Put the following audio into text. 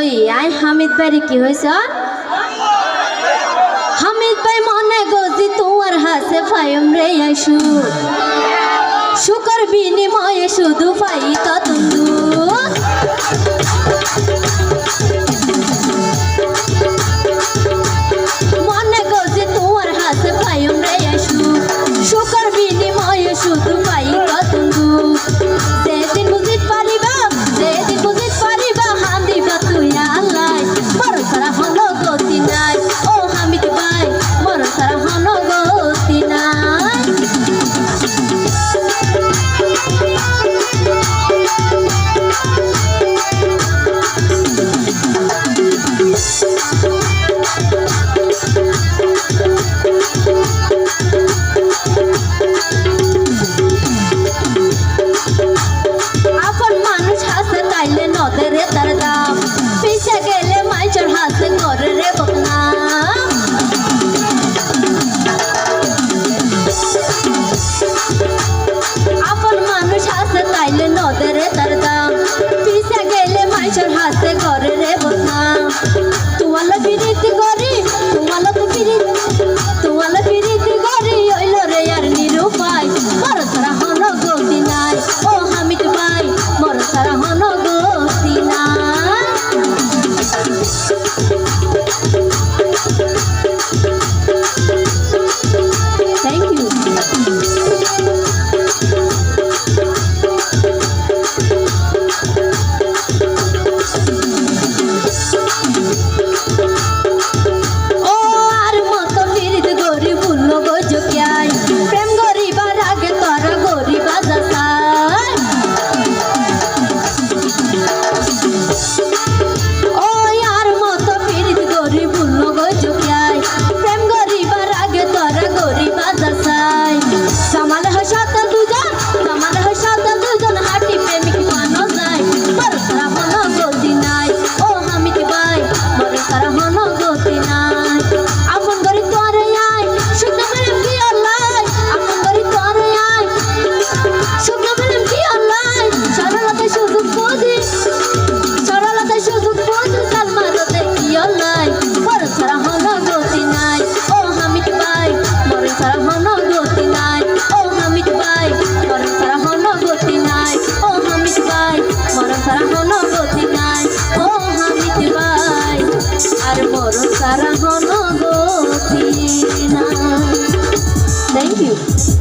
ওই আই হামিদ ভাই কি হয়েছ হামিদ ভাই মনে গজি তোমার হাসে ফায়ম রে আইসু। শুকর বিনিময়ে শুধু পাই কত 彩虹。রে বোনা Thank you.